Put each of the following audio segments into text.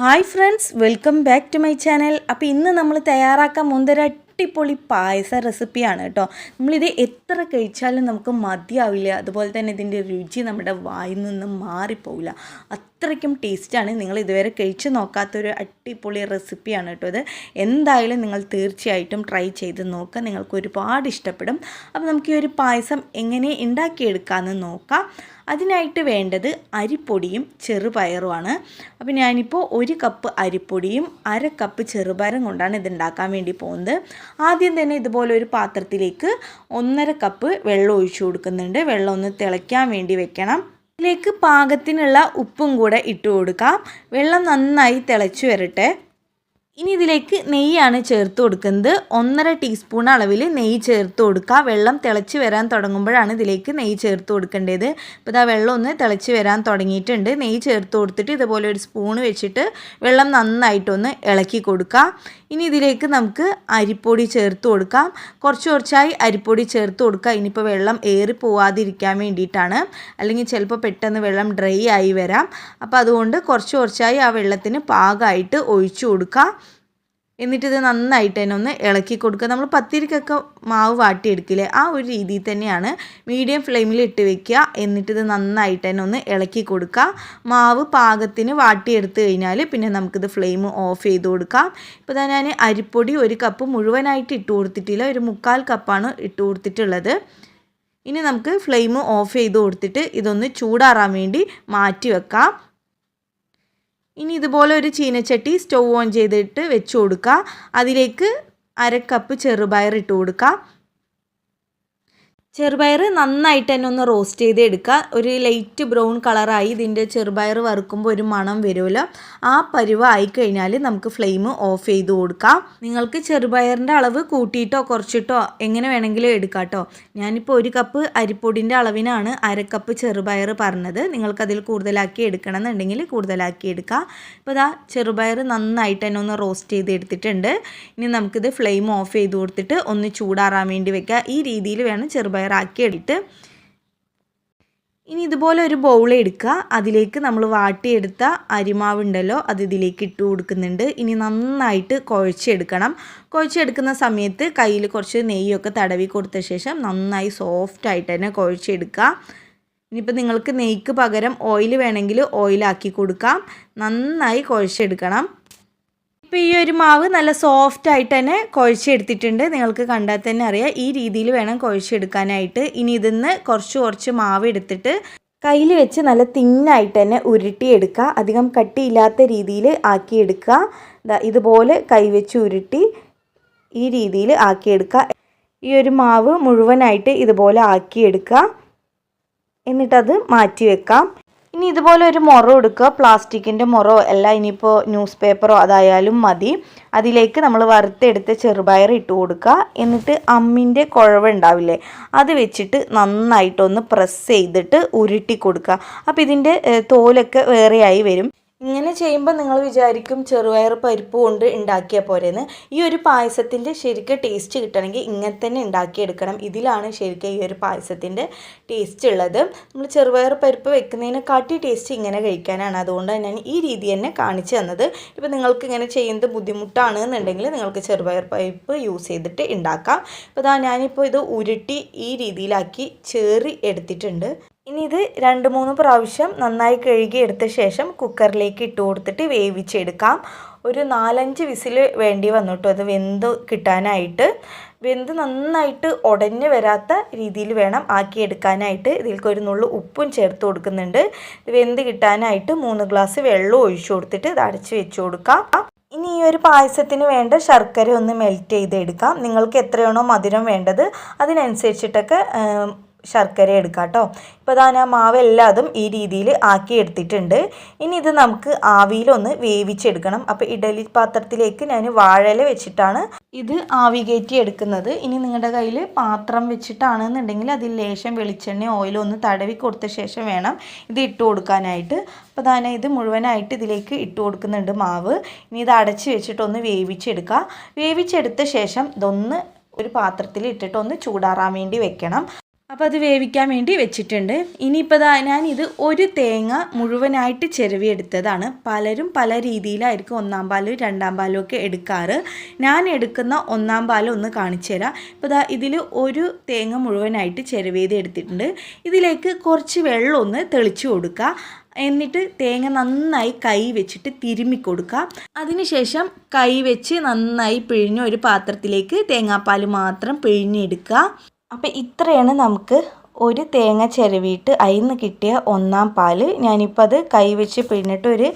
Hi friends welcome back to my channel. അപ്പോൾ ഇന്ന് നമ്മൾ തയ്യാറാക്കാൻ മുന്തര അടിപൊളി പായസ റെസിപ്പിയാണ് കേട്ടോ. നമ്മളിത് എത്ര കഴിച്ചാലും നമുക്ക് മതിയാവില്ല. അതുപോലെ തന്നെ ഇതിന്റെ രുചി നമ്മുടെ വായിൽ നിന്ന് മാറിപ്പോവില്ല. അത്രയ്ക്കും ടേസ്റ്റാണ്. നിങ്ങൾ ഇതുവരെ കഴിച്ച് നോക്കാത്തൊരു അടിപൊളി റെസിപ്പിയാണ് കേട്ടോ ഇത്. എന്തായാലും നിങ്ങൾ തീർച്ചയായിട്ടും ട്രൈ ചെയ്ത് നോക്കുക നിങ്ങൾക്ക് ഒരുപാട് ഇഷ്ടപ്പെടും. അപ്പോൾ നമുക്ക് ഈ ഒരു പായസം എങ്ങനെ ഉണ്ടാക്കിയെടുക്കാമെന്ന് നോക്കാം. അതിനായിട്ട് വേണ്ടത് അരിപ്പൊടിയും ചെറുപയറുമാണ്. അപ്പോൾ ഞാനിപ്പോൾ ഒരു കപ്പ് അരിപ്പൊടിയും അര കപ്പ് ചെറുപയറും കൊണ്ടാണ് ഇതുണ്ടാക്കാൻ വേണ്ടി പോകുന്നത്. ആദ്യം തന്നെ ഇതുപോലെ ഒരു പാത്രത്തിലേക്ക് ഒന്നര കപ്പ് വെള്ളം ഒഴിച്ചു കൊടുക്കുന്നുണ്ട്. വെള്ളം ഒന്ന് തിളയ്ക്കാൻ വേണ്ടി വെക്കണം. ഇതിലേക്ക് പാകത്തിനുള്ള ഉപ്പും കൂടെ ഇട്ട് കൊടുക്കാം. വെള്ളം നന്നായി തിളച്ചു വരട്ടെ. ഇനി ഇതിലേക്ക് നെയ്യാണ് ചേർത്ത് കൊടുക്കുന്നത്. ഒന്നര ടീസ്പൂൺ അളവിൽ നെയ്യ് ചേർത്ത് കൊടുക്കുക. വെള്ളം തിളച്ച് വരാൻ തുടങ്ങുമ്പോഴാണ് ഇതിലേക്ക് നെയ്യ് ചേർത്ത് കൊടുക്കേണ്ടത്. ഇപ്പോൾ ഇതാ വെള്ളം ഒന്ന് തിളച്ച് വരാൻ തുടങ്ങിയിട്ടുണ്ട്. നെയ്യ് ചേർത്ത് കൊടുത്തിട്ട് ഇതുപോലെ ഒരു സ്പൂൺ വെച്ചിട്ട് വെള്ളം നന്നായിട്ടൊന്ന് ഇളക്കി കൊടുക്കുക. ഇനി ഇതിലേക്ക് നമുക്ക് അരിപ്പൊടി ചേർത്ത് കൊടുക്കാം. കുറച്ച് കുറച്ചായി അരിപ്പൊടി ചേർത്ത് കൊടുക്കുക. ഇനിയിപ്പോൾ വെള്ളം ഏറി പോവാതിരിക്കാൻ വേണ്ടിയിട്ടാണ്. അല്ലെങ്കിൽ ചിലപ്പോൾ പെട്ടെന്ന് വെള്ളം ഡ്രൈ ആയി വരാം. അപ്പോൾ അതുകൊണ്ട് കുറച്ച് കുറച്ചായി ആ വെള്ളത്തിന് പാകമായിട്ട് ഒഴിച്ചു കൊടുക്കുക എന്നിട്ട് ഇത് നന്നായിട്ട് തന്നെ ഒന്ന് ഇളക്കി കൊടുക്കുക. നമ്മൾ പത്തിരിക്കൊക്കെ മാവ് വാട്ടിയെടുക്കില്ലേ ആ ഒരു രീതിയിൽ തന്നെയാണ് മീഡിയം ഫ്ലെയിമിൽ ഇട്ട് വെക്കുക. എന്നിട്ട് ഇത് നന്നായിട്ട് തന്നെ ഒന്ന് ഇളക്കി കൊടുക്കുക. മാവ് പാകത്തിന് വാട്ടിയെടുത്ത് കഴിഞ്ഞാൽ പിന്നെ നമുക്കിത് ഫ്ലെയിം ഓഫ് ചെയ്ത് കൊടുക്കാം. ഇപ്പോൾ ഞാൻ അരിപ്പൊടി ഒരു കപ്പ് മുഴുവനായിട്ട് ഇട്ട് കൊടുത്തിട്ടില്ല. ഒരു മുക്കാൽ കപ്പാണ് ഇട്ട് കൊടുത്തിട്ടുള്ളത്. ഇനി നമുക്ക് ഫ്ലെയിം ഓഫ് ചെയ്ത് കൊടുത്തിട്ട് ഇതൊന്ന് ചൂടാറാൻ വേണ്ടി മാറ്റി വെക്കാം. ഇനി ഇതുപോലെ ഒരു ചീനച്ചട്ടി സ്റ്റൗ ഓൺ ചെയ്തിട്ട് വെച്ച് കൊടുക്കുക അതിലേക്ക് അര കപ്പ് ചെറുപയർ ഇട്ട് കൊടുക്കുക ചെറുപയർ നന്നായിട്ട് തന്നെ ഒന്ന് റോസ്റ്റ് ചെയ്ത് എടുക്കുക ഒരു ലൈറ്റ് ബ്രൗൺ കളറായി ഇതിന്റെ ചെറുപയർ വറുക്കുമ്പോൾ ഒരു മണം വരുമല്ലോ. ആ പരുവ ആയിക്കഴിഞ്ഞാൽ നമുക്ക് ഫ്ലെയിം ഓഫ് ചെയ്ത് കൊടുക്കാം. നിങ്ങൾക്ക് ചെറുപയറിന്റെ അളവ് കൂട്ടിയിട്ടോ കുറച്ചിട്ടോ എങ്ങനെ വേണമെങ്കിലും എടുക്കാം കേട്ടോ. ഞാനിപ്പോൾ ഒരു കപ്പ് അരിപ്പൊടിന്റെ അളവിനാണ് അര കപ്പ് ചെറുപയർ പറഞ്ഞത്. നിങ്ങൾക്കതിൽ കൂടുതലാക്കി എടുക്കണം എന്നുണ്ടെങ്കിൽ കൂടുതലാക്കി എടുക്കുക ഇപ്പോൾ ഇതാ ചെറുപയർ നന്നായിട്ട് തന്നെ ഒന്ന് റോസ്റ്റ് ചെയ്ത് എടുത്തിട്ടുണ്ട് ഇനി നമുക്കിത് ഫ്ലെയിം ഓഫ് ചെയ്ത് കൊടുത്തിട്ട് ഒന്ന് ചൂടാറാൻ വേണ്ടി വെക്കുക. ഈ രീതിയിൽ വേണം ചെറുപയർ ആക്കി എടുത്ത് ഇനി ഇതുപോലെ ഒരു ബൗൾ എടുക്കുക. അതിലേക്ക് നമ്മൾ വാട്ടിയെടുത്ത അരിമാവുണ്ടല്ലോ അത് ഇതിലേക്ക് ഇട്ട് കൊടുക്കുന്നുണ്ട്. ഇനി നന്നായിട്ട് കുഴച്ചെടുക്കണം. കുഴച്ചെടുക്കുന്ന സമയത്ത് കയ്യിൽ കുറച്ച് നെയ്യൊക്കെ തടവി കൊടുത്ത ശേഷം നന്നായി സോഫ്റ്റായിട്ട് തന്നെ കുഴച്ചെടുക്കുക. ഇനിയിപ്പോൾ നിങ്ങൾക്ക് നെയ്ക്ക് പകരം ഓയിൽ വേണമെങ്കിൽ ഓയിലാക്കി കൊടുക്കാം. നന്നായി കുഴച്ചെടുക്കണം. ഇപ്പോൾ ഈ ഒരു മാവ് നല്ല സോഫ്റ്റ് ആയിട്ട് തന്നെ കുഴച്ചെടുത്തിട്ടുണ്ട്. നിങ്ങൾക്ക് കണ്ടാൽ തന്നെ അറിയാം. ഈ രീതിയിൽ വേണം കുഴച്ചെടുക്കാനായിട്ട്. ഇനി ഇതിന്ന് കുറച്ച് കുറച്ച് മാവ് എടുത്തിട്ട് കയ്യിൽ വെച്ച് നല്ല തിന്നായിട്ട് തന്നെ ഉരുട്ടിയെടുക്കുക. അധികം കട്ടിയില്ലാത്ത രീതിയിൽ ആക്കിയെടുക്കുക. ഇതുപോലെ കൈവച്ച് ഉരുട്ടി ഈ രീതിയിൽ ആക്കിയെടുക്കുക. ഈ ഒരു മാവ് മുഴുവനായിട്ട് ഇതുപോലെ ആക്കിയെടുക്കുക. എന്നിട്ടത് മാറ്റി വെക്കാം. ഇനി ഇതുപോലെ ഒരു മുറ എടുക്കുക. പ്ലാസ്റ്റിക്കിന്റെ മുറോ അല്ല ഇനിയിപ്പോൾ ന്യൂസ് പേപ്പറോ അതായാലും മതി. അതിലേക്ക് നമ്മൾ വറുത്തെടുത്ത് ചെറുപയർ ഇട്ട് കൊടുക്കുക. എന്നിട്ട് അമ്മിന്റെ കുഴവുണ്ടാവില്ലേ അത് വെച്ചിട്ട് നന്നായിട്ടൊന്ന് പ്രസ് ചെയ്തിട്ട് ഉരുട്ടി കൊടുക്കുക. അപ്പോൾ ഇതിന്റെ തോലൊക്കെ വേറെയായി വരും. ഇങ്ങനെ ചെയ്യുമ്പോൾ നിങ്ങൾ വിചാരിക്കും ചെറുപയർ പരിപ്പ് കൊണ്ട് ഉണ്ടാക്കിയ പോരെന്ന്. ഈ ഒരു പായസത്തിന്റെ ശരിക്കും ടേസ്റ്റ് കിട്ടണമെങ്കിൽ ഇങ്ങനെ തന്നെ ഉണ്ടാക്കിയെടുക്കണം ഇതിലാണ് ശരിക്കും ഈ ഒരു പായസത്തിന്റെ ടേസ്റ്റ് ഉള്ളത് നമ്മൾ ചെറുപയർ പരിപ്പ് വെക്കുന്നതിനെക്കാട്ടി ടേസ്റ്റ് ഇങ്ങനെ കഴിക്കാനാണ്. അതുകൊണ്ട് ഞാൻ ഈ രീതി തന്നെ കാണിച്ചു തന്നത്. ഇപ്പോൾ നിങ്ങൾക്ക് ഇങ്ങനെ ചെയ്യുന്നത് ബുദ്ധിമുട്ടാണ് എന്നുണ്ടെങ്കിൽ നിങ്ങൾക്ക് ചെറുപയർ പരിപ്പ് യൂസ് ചെയ്തിട്ട് ഉണ്ടാക്കാം ഇപ്പോൾ ഇതാ ഞാനിപ്പോൾ ഇത് ഉരുട്ടി ഈ രീതിയിലാക്കി ചേറി എടുത്തിട്ടുണ്ട്. ഇനി ഇത് രണ്ട് മൂന്ന് പ്രാവശ്യം നന്നായി കഴുകി എടുത്ത ശേഷം കുക്കറിലേക്ക് ഇട്ട് കൊടുത്തിട്ട് വേവിച്ചെടുക്കാം. ഒരു നാലഞ്ച് വിസിൽ വേണ്ടി വന്നിട്ടു അത് വെന്ത് കിട്ടാനായിട്ട്. വെന്ത് നന്നായിട്ട് ഉടഞ്ഞ് വരാത്ത രീതിയിൽ വേണം ആക്കിയെടുക്കാനായിട്ട്. ഇതിലേക്ക് ഒരു നുള്ളു ഉപ്പും ചേർത്ത് കൊടുക്കുന്നുണ്ട്. വെന്ത് കിട്ടാനായിട്ട് മൂന്ന് ഗ്ലാസ് വെള്ളം ഒഴിച്ചു കൊടുത്തിട്ട് ഇത് അടച്ച് വെച്ച് കൊടുക്കാം. ഇനി ഈ ഒരു പായസത്തിന് വേണ്ട ശർക്കര ഒന്ന് മെൽറ്റ് ചെയ്തെടുക്കാം. നിങ്ങൾക്ക് എത്രയാണോ മധുരം വേണ്ടത് അതിനനുസരിച്ചിട്ടൊക്കെ ശർക്കര എടുക്കാം കേട്ടോ. ഇപ്പോൾ ഞാൻ മാവ് മാവെല്ലാതും ഈ രീതിയിൽ ആക്കി എടുത്തിട്ടുണ്ട്. ഇനി ഇത് നമുക്ക് ആവിയിലൊന്ന് വേവിച്ചെടുക്കണം. അപ്പോൾ ഇഡലി പാത്രത്തിലേക്ക് ഞാൻ വാഴയില വെച്ചിട്ടാണ് ഇത് ആവി കയറ്റി എടുക്കുന്നത്. ഇനി നിങ്ങളുടെ കയ്യിൽ പാത്രം വെച്ചിട്ടാണെന്നുണ്ടെങ്കിൽ അതിൽ ലേശം വെളിച്ചെണ്ണ ഓയിലോ ഒന്ന് തടവി കൊടുത്ത ശേഷം വേണം ഇത് ഇട്ട് കൊടുക്കാനായിട്ട്. അപ്പോൾ താനെ ഇത് മുഴുവനായിട്ട് ഇതിലേക്ക് ഇട്ട് കൊടുക്കുന്നുണ്ട് മാവ്. ഇനി ഇത് അടച്ച് വെച്ചിട്ടൊന്ന് വേവിച്ചെടുക്കുക വേവിച്ചെടുത്ത ശേഷം ഇതൊന്ന് ഒരു പാത്രത്തിൽ ഇട്ടിട്ട് ഒന്ന് ചൂടാറാൻ വേണ്ടി വെക്കണം. അപ്പോൾ അത് വേവിക്കാൻ വേണ്ടി വെച്ചിട്ടുണ്ട്. ഇനിയിപ്പോൾ ഞാനിത് ഒരു തേങ്ങ മുഴുവനായിട്ട് ചിരവിയെടുത്തതാണ്. പലരും പല രീതിയിലായിരിക്കും ഒന്നാം പാലും രണ്ടാം പാലും ഒക്കെ എടുക്കാറ്. ഞാൻ എടുക്കുന്ന ഒന്നാം പാലം ഒന്ന് കാണിച്ചു തരാം. ഇപ്പോൾ ഇതാ ഇതിൽ ഒരു തേങ്ങ മുഴുവനായിട്ട് ചിരവിയത് എടുത്തിട്ടുണ്ട് ഇതിലേക്ക് കുറച്ച് വെള്ളം ഒന്ന് തെളിച്ചു കൊടുക്കുക എന്നിട്ട് തേങ്ങ നന്നായി കൈ വെച്ചിട്ട് തിരുമ്മി കൊടുക്കുക അതിനുശേഷം കൈ വെച്ച് നന്നായി പിഴിഞ്ഞ് ഒരു പാത്രത്തിലേക്ക് തേങ്ങാപ്പാൽ മാത്രം പിഴിഞ്ഞെടുക്കുക അപ്പോൾ ഇത്രയാണ് നമുക്ക് ഒരു തേങ്ങ ചിരവിയിട്ട് അതിൽ നിന്ന് കിട്ടിയ ഒന്നാം പാൽ. ഞാനിപ്പോൾ അത് കൈ വെച്ച് പിഴിഞ്ഞിട്ട് ഒരു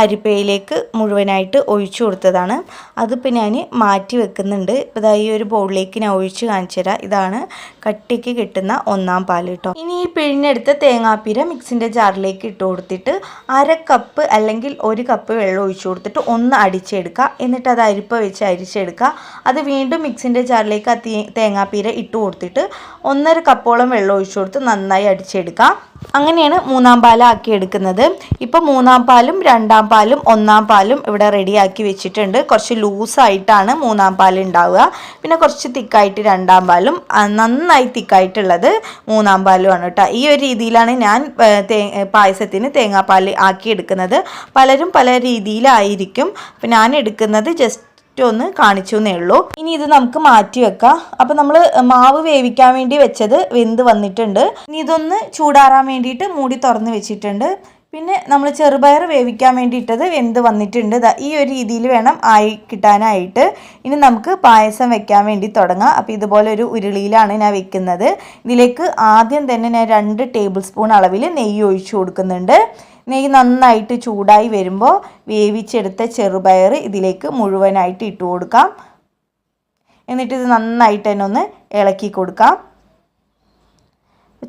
അരിപ്പയിലേക്ക് മുഴുവനായിട്ട് ഒഴിച്ചു കൊടുത്തതാണ്. അതിപ്പോൾ ഞാൻ മാറ്റി വെക്കുന്നുണ്ട്. ഇതാ ഈ ഒരു ബൗളിലേക്ക് ഞാൻ ഒഴിച്ച് കാണിച്ചു തരാം. ഇതാണ് കട്ടിക്ക് കിട്ടുന്ന ഒന്നാം പാൽ കേട്ടോ. ഇനി ഈ പിഴിഞ്ഞെടുത്ത തേങ്ങാപ്പീര മിക്സിന്റെ ജാറിലേക്ക് ഇട്ട് കൊടുത്തിട്ട് അര കപ്പ് അല്ലെങ്കിൽ ഒരു കപ്പ് വെള്ളം ഒഴിച്ചു കൊടുത്തിട്ട് ഒന്ന് അടിച്ചെടുക്കുക. എന്നിട്ട് അത് അരിപ്പ വെച്ച് അരിച്ചെടുക്കുക. അത് വീണ്ടും മിക്സിന്റെ ജാറിലേക്ക് ആ തേങ്ങാപ്പീര ഇട്ട് കൊടുത്തിട്ട് ഒന്നര കപ്പോളം വെള്ളം ഒഴിച്ചു കൊടുത്ത് നന്നായി അടിച്ചെടുക്കുക. അങ്ങനെയാണ് മൂന്നാം പാലാക്കി എടുക്കുന്നത്. ഇപ്പോൾ മൂന്നാം പാലും രണ്ടാം പാലും ഒന്നാം പാലും ഇവിടെ റെഡിയാക്കി വെച്ചിട്ടുണ്ട്. കുറച്ച് ലൂസായിട്ടാണ് മൂന്നാം പാൽ ഉണ്ടാവുക. പിന്നെ കുറച്ച് തിക്കായിട്ട് രണ്ടാം പാലും നന്നായി തിക്കായിട്ടുള്ളത് മൂന്നാം പാലുമാണ് കേട്ടോ. ഈ ഒരു രീതിയിലാണ് ഞാൻ പായസത്തിന് തേങ്ങാപ്പാൽ ആക്കി എടുക്കുന്നത്. പലരും പല രീതിയിലായിരിക്കും. അപ്പം ഞാൻ എടുക്കുന്നത് ജസ്റ്റ് ഒന്ന് കാണിച്ചു എന്നേ ഉള്ളൂ. ഇനി ഇത് നമുക്ക് മാറ്റി വെക്കാം. അപ്പം നമ്മൾ മാവ് വേവിക്കാൻ വേണ്ടി വെച്ചത് വെന്ത് വന്നിട്ടുണ്ട്. ഇനി ഇതൊന്ന് ചൂടാറാൻ വേണ്ടിയിട്ട് മൂടി തുറന്ന് വെച്ചിട്ടുണ്ട്. പിന്നെ നമ്മൾ ചെറുപയർ വേവിക്കാൻ വേണ്ടിയിട്ടത് വെന്ത് വന്നിട്ടുണ്ട്. ഈ ഒരു രീതിയിൽ വേണം ആയി കിട്ടാനായിട്ട്. ഇനി നമുക്ക് പായസം വെക്കാൻ വേണ്ടി തുടങ്ങാം. അപ്പോൾ ഇതുപോലെ ഒരു ഉരുളിയിലാണ് ഞാൻ വെക്കുന്നത്. ഇതിലേക്ക് ആദ്യം തന്നെ ഞാൻ രണ്ട് ടേബിൾ സ്പൂൺ അളവിൽ നെയ്യ് ഒഴിച്ചു കൊടുക്കുന്നുണ്ട്. നെയ്യ് നന്നായിട്ട് ചൂടായി വരുമ്പോൾ വേവിച്ചെടുത്ത ചെറുപയർ ഇതിലേക്ക് മുഴുവനായിട്ട് ഇട്ട് കൊടുക്കാം. എന്നിട്ട് നന്നായിട്ട് തന്നെ ഒന്ന് ഇളക്കി കൊടുക്കാം.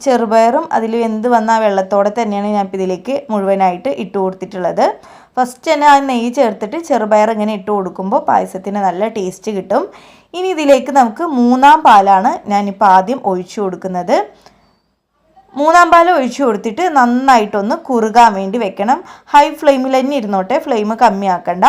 ചെറുപയറും അതിൽ എന്ത് വന്ന വെള്ളത്തോടെ തന്നെയാണ് ഞാൻ ഇതിലേക്ക് മുഴുവനായിട്ട് ഇട്ട് കൊടുത്തിട്ടുള്ളത്. ഫസ്റ്റ് തന്നെ ആ നെയ്യ് ചേർത്തിട്ട് ചെറുപയർ ഇങ്ങനെ ഇട്ട് കൊടുക്കുമ്പോൾ പായസത്തിന് നല്ല ടേസ്റ്റ് കിട്ടും. ഇനി ഇതിലേക്ക് നമുക്ക് മൂന്നാം പാലാണ് ഞാനിപ്പോൾ ആദ്യം ഒഴിച്ചു കൊടുക്കുന്നത്. മൂന്നാം പാൽ ഒഴിച്ചു കൊടുത്തിട്ട് നന്നായിട്ടൊന്ന് കുറുകാൻ വേണ്ടി വെക്കണം. ഹൈ ഫ്ലെയിമിൽ തന്നെ ഇരുന്നോട്ടെ ഫ്ലെയിം കമ്മിയാക്കണ്ട.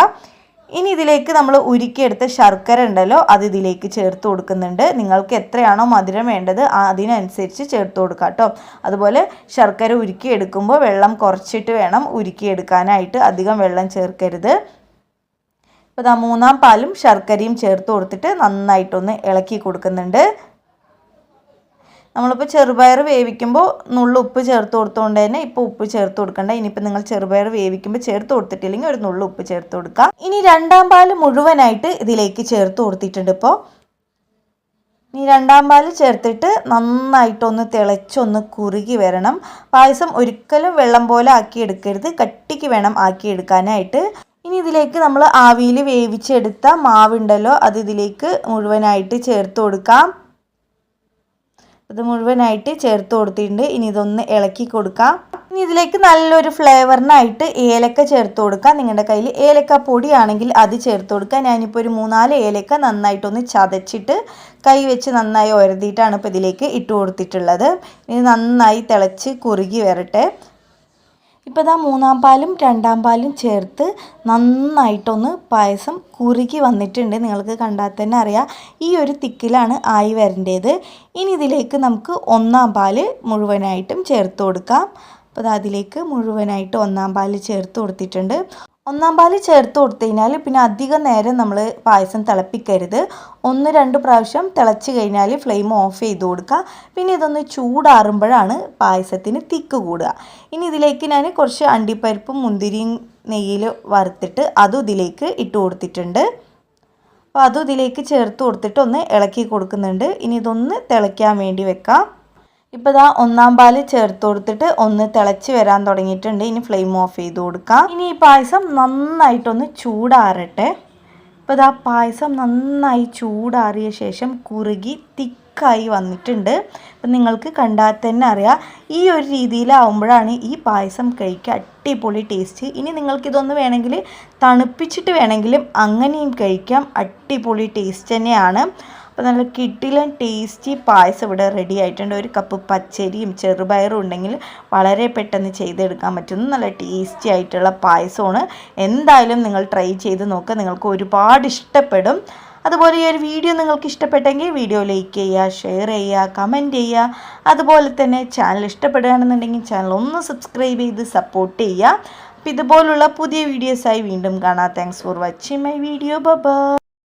ഇനി ഇതിലേക്ക് നമ്മൾ ഉരുക്കിയെടുത്ത ശർക്കര ഉണ്ടല്ലോ അത് ഇതിലേക്ക് ചേർത്ത് കൊടുക്കുന്നുണ്ട്. നിങ്ങൾക്ക് എത്രയാണോ മധുരം വേണ്ടത് അതിനനുസരിച്ച് ചേർത്ത് കൊടുക്കുക കേട്ടോ. അതുപോലെ ശർക്കര ഉരുക്കിയെടുക്കുമ്പോൾ വെള്ളം കുറച്ചിട്ട് വേണം ഉരുക്കിയെടുക്കാനായിട്ട് അധികം വെള്ളം ചേർക്കരുത്. ഇപ്പോൾ ഇതാ മൂന്നാം പാലും ശർക്കരയും ചേർത്ത് കൊടുത്തിട്ട് നന്നായിട്ടൊന്ന് ഇളക്കി കൊടുക്കുന്നുണ്ട്. നമ്മളിപ്പോൾ ചെറുപയർ വേവിക്കുമ്പോൾ നുള്ളു ഉപ്പ് ചേർത്ത് കൊടുത്തുകൊണ്ട് തന്നെ ഇപ്പോൾ ഉപ്പ് ചേർത്ത് കൊടുക്കണ്ട. ഇനിയിപ്പോൾ നിങ്ങൾ ചെറുപയർ വേവിക്കുമ്പോൾ ചേർത്ത് കൊടുത്തിട്ടില്ലെങ്കിൽ ഒരു നുള്ളു ഉപ്പ് ചേർത്ത് കൊടുക്കുക ഇനി രണ്ടാം പാൽ മുഴുവനായിട്ട് ഇതിലേക്ക് ചേർത്ത് കൊടുത്തിട്ടുണ്ട് ഇപ്പോൾ ഇനി രണ്ടാം പാൽ ചേർത്തിട്ട് നന്നായിട്ടൊന്ന് തിളച്ചൊന്ന് കുറുകി വരണം. പായസം ഒരിക്കലും വെള്ളം പോലെ ആക്കി എടുക്കരുത് കട്ടിക്ക് വേണം ആക്കി എടുക്കാനായിട്ട് ഇനി ഇതിലേക്ക് നമ്മൾ ആവിയിൽ വേവിച്ചെടുത്ത മാവുണ്ടല്ലോ അത് ഇതിലേക്ക് മുഴുവനായിട്ട് ചേർത്ത് കൊടുക്കാം. ഇത് മുഴുവനായിട്ട് ചേർത്ത് കൊടുത്തിട്ടുണ്ട്. ഇനി ഇതൊന്ന് ഇളക്കി കൊടുക്കാം. ഇനി ഇതിലേക്ക് നല്ലൊരു ഫ്ലേവറിനായിട്ട് ഏലക്ക ചേർത്ത് കൊടുക്കാം. നിങ്ങളുടെ കയ്യിൽ ഏലക്ക പൊടിയാണെങ്കിൽ അത് ചേർത്ത് കൊടുക്കാം. ഞാനിപ്പോൾ ഒരു മൂന്നാൽ ഏലക്ക നന്നായിട്ടൊന്ന് ചതച്ചിട്ട് കൈ വെച്ച് നന്നായി ഉരതിയിട്ടാണ് ഇപ്പോൾ ഇതിലേക്ക് ഇട്ട് കൊടുത്തിട്ടുള്ളത്. ഇനി നന്നായി തിളച്ച് കുറുകി വരട്ടെ. ഇപ്പോൾ ഇതാ മൂന്നാം പാലും രണ്ടാം പാലും ചേർത്ത് നന്നായിട്ടൊന്ന് പായസം കുറുകി വന്നിട്ടുണ്ട്. നിങ്ങൾക്ക് കണ്ടാൽ തന്നെ അറിയാം. ഈ ഒരു തിക്കിലാണ് ആയി വരേണ്ടത്. ഇനി ഇതിലേക്ക് നമുക്ക് ഒന്നാം പാൽ മുഴുവനായിട്ടും ചേർത്ത് കൊടുക്കാം. അപ്പോൾ അതിലേക്ക് മുഴുവനായിട്ട് ഒന്നാം പാൽ ചേർത്ത് കൊടുത്തിട്ടുണ്ട്. ഒന്നാം പാൽ ചേർത്ത് കൊടുത്തു കഴിഞ്ഞാൽ പിന്നെ അധികം നേരം നമ്മൾ പായസം തിളപ്പിക്കരുത്. ഒന്ന് രണ്ട് പ്രാവശ്യം തിളച്ച് കഴിഞ്ഞാൽ ഫ്ലെയിം ഓഫ് ചെയ്ത് കൊടുക്കുക. പിന്നെ ഇതൊന്ന് ചൂടാറുമ്പോഴാണ് പായസത്തിന് തിക്ക് കൂടുക. ഇനി ഇതിലേക്ക് ഞാൻ കുറച്ച് അണ്ടിപ്പരിപ്പും മുന്തിരിയും നെയ്യിൽ വറുത്തിട്ട് അതും ഇതിലേക്ക് ഇട്ട് കൊടുത്തിട്ടുണ്ട്. അപ്പോൾ അതും ഇതിലേക്ക് ചേർത്ത് കൊടുത്തിട്ട് ഒന്ന് ഇളക്കി കൊടുക്കുന്നുണ്ട്. ഇനി ഇതൊന്ന് തിളയ്ക്കാൻ വേണ്ടി വെക്കാം. ഇപ്പോൾ ഇതാ ഒന്നാം പാൽ ചേർത്ത് കൊടുത്തിട്ട് ഒന്ന് തിളച്ച് വരാൻ തുടങ്ങിയിട്ടുണ്ട്. ഇനി ഫ്ലെയിം ഓഫ് ചെയ്ത് കൊടുക്കാം. ഇനി ഈ പായസം നന്നായിട്ടൊന്ന് ചൂടാറട്ടെ. ഇപ്പോൾ ഇതാ പായസം നന്നായി ചൂടാറിയ ശേഷം കുറുകി തിക്കായി വന്നിട്ടുണ്ട്. അപ്പം നിങ്ങൾക്ക് കണ്ടാൽ തന്നെ അറിയാം. ഈ ഒരു രീതിയിലാവുമ്പോഴാണ് ഈ പായസം കഴിക്കുക അടിപൊളി ടേസ്റ്റ്. ഇനി നിങ്ങൾക്കിതൊന്ന് വേണമെങ്കിൽ തണുപ്പിച്ചിട്ട് വേണമെങ്കിലും അങ്ങനെയും കഴിക്കാം. അടിപൊളി ടേസ്റ്റ് തന്നെയാണ്. അപ്പോൾ നല്ല കിട്ടിലും ടേസ്റ്റി പായസം ഇവിടെ റെഡി ആയിട്ടുണ്ട്. ഒരു കപ്പ് പച്ചരിയും ചെറുപയറും ഉണ്ടെങ്കിൽ വളരെ പെട്ടെന്ന് ചെയ്തെടുക്കാൻ പറ്റുന്ന നല്ല ടേസ്റ്റി ആയിട്ടുള്ള പായസമാണ്. എന്തായാലും നിങ്ങൾ ട്രൈ ചെയ്ത് നോക്കുക നിങ്ങൾക്ക് ഒരുപാട് ഇഷ്ടപ്പെടും. അതുപോലെ ഈ ഒരു വീഡിയോ നിങ്ങൾക്ക് ഇഷ്ടപ്പെട്ടെങ്കിൽ വീഡിയോ ലൈക്ക് ചെയ്യുക ഷെയർ ചെയ്യുക കമന്റ് ചെയ്യുക. അതുപോലെ തന്നെ ചാനൽ ഇഷ്ടപ്പെടുകയാണെന്നുണ്ടെങ്കിൽ ചാനൽ ഒന്ന് സബ്സ്ക്രൈബ് ചെയ്ത് സപ്പോർട്ട് ചെയ്യുക. അപ്പോൾ ഇതുപോലുള്ള പുതിയ വീഡിയോസായി വീണ്ടും കാണാം. Thanks for watching my video bye